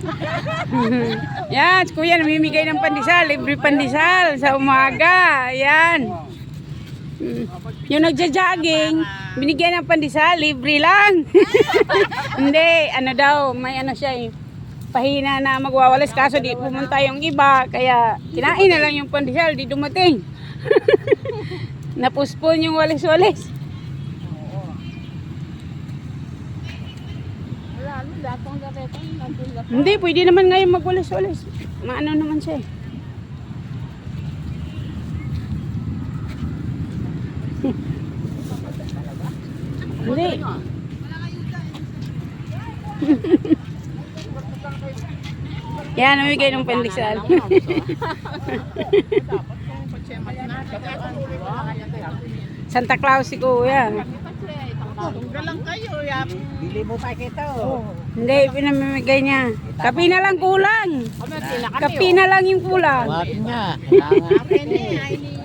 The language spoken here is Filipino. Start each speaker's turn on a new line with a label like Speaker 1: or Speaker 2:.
Speaker 1: Yan, kuya namimigay ng pandesal, libre pandesal sa umaga. Yan. Mm. Yung nagja-jogging, binigyan ng pandesal, libre lang. Hindi, ano daw, may ano siya eh. Pahina na magwawalis kaso di pumunta yung iba kaya kinain na lang yung pandesal di dumating. Napuspon yung walis-walis. Hindi, pwede naman ngayon magwalis-walis. Maano naman siya eh. Hindi. Yan, namigay ng pandesal. Santa Claus si Kuya.
Speaker 2: Tunggal lang kayo, yap.
Speaker 3: Bili mo pa kita oh.
Speaker 1: Hindi, pinamimigay niya. Kapi na lang kulang. Kapi na lang yung kulang.
Speaker 3: Wag niya. Kailangan.